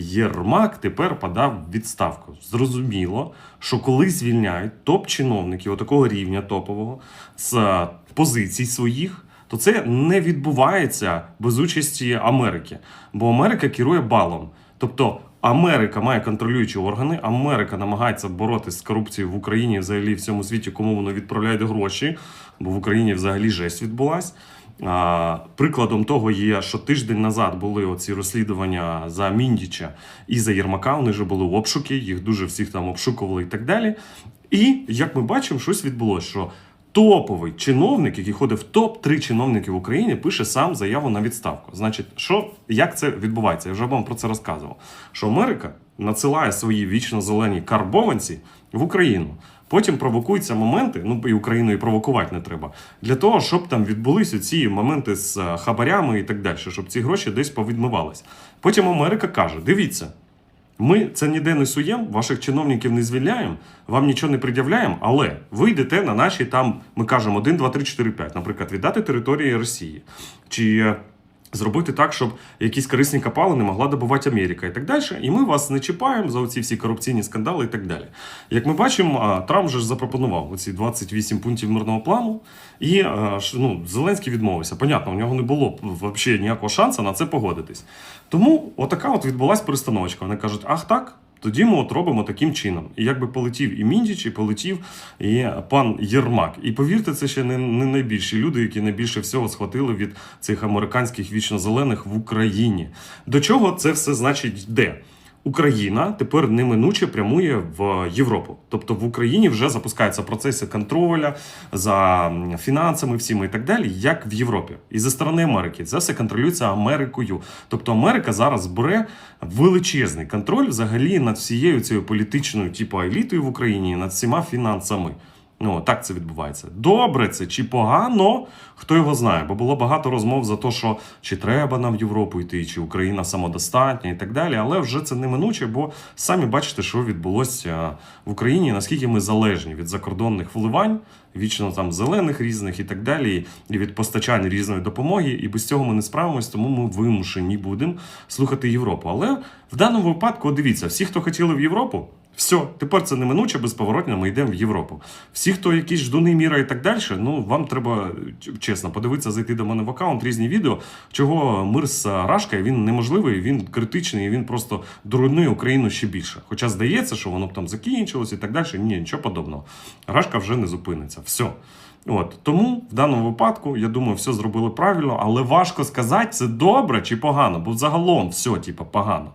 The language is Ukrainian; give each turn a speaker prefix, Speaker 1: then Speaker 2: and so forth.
Speaker 1: Єрмак тепер подав відставку. Зрозуміло, що коли звільняють топ-чиновників такого рівня топового з е, позицій своїх, то це не відбувається без участі Америки. Бо Америка керує балом. Тобто Америка має контролюючі органи, Америка намагається боротися з корупцією в Україні, взагалі в всьому світі, кому воно відправляють гроші, бо в Україні взагалі жесть відбулась. Прикладом того є, що тиждень назад були оці розслідування за Міндіча і за Єрмака. Вони вже були обшуки, їх дуже всіх там обшукували і так далі. І як ми бачимо, щось відбулося, що топовий чиновник, який ходить в топ-3 чиновники в Україні, пише сам заяву на відставку. Значить, що як це відбувається? Я вже вам про це розказував. Що Америка надсилає свої вічно зелені карбованці в Україну. Потім провокуються моменти, ну і Україну і провокувати не треба, для того, щоб там відбулися ці моменти з е, хабарями і так далі, щоб ці гроші десь повідмивались. Потім Америка каже: дивіться, ми це ніде не суємо, ваших чиновників не звільняємо, вам нічого не пред'являємо, але ви йдете на наші там, ми кажемо 1, 2, 3, 4, 5, наприклад, віддати території Росії. Чи е, зробити так, щоб якісь корисні капали не могла добувати Америка і так далі. І ми вас не чіпаємо за оці всі корупційні скандали і так далі. Як ми бачимо, Трамп же запропонував оці 28 пунктів мирного плану, і ну, Зеленський відмовився. Понятно, у нього не було взагалі ніякого шансу на це погодитись. Тому отака от відбулася перестановочка. Вони кажуть, ах так. Тоді ми от робимо таким чином. І якби полетів і Міндіч, і полетів і пан Єрмак. І повірте, це ще не, не найбільші люди, які найбільше всього схватили від цих американських вічно-зелених в Україні. До чого це все значить йде? Україна тепер неминуче прямує в Європу. Тобто в Україні вже запускаються процеси контроля за фінансами, всіми і так далі, як в Європі. І зі сторони Америки це все контролюється Америкою. Тобто Америка зараз бере величезний контроль взагалі над всією цією політичною, типу елітою в Україні, над всіма фінансами. Ну, так це відбувається. Добре це чи погано, хто його знає. Бо було багато розмов за те, що чи треба нам в Європу йти, чи Україна самодостатня і так далі. Але вже це неминуче, бо самі бачите, що відбулося в Україні, наскільки ми залежні від закордонних вливань, вічно там зелених різних і так далі, і від постачань різної допомоги. І без цього ми не справимось, тому ми вимушені будемо слухати Європу. Але в даному випадку, дивіться, всі, хто хотіли в Європу. Все, тепер це неминуче, безповоротно ми йдемо в Європу. Всі, хто якісь ждуни міра і так далі, ну вам треба чесно подивитися, зайти до мене в аккаунт, різні відео, чого мир з Рашкою він неможливий, він критичний, він просто доруйнує Україну ще більше. Хоча здається, що воно б там закінчилось і так далі. Ні, нічого подобного. Рашка вже не зупиниться. Все. От тому в даному випадку я думаю, все зробили правильно, але важко сказати, це добре чи погано, бо загалом все, типу, погано.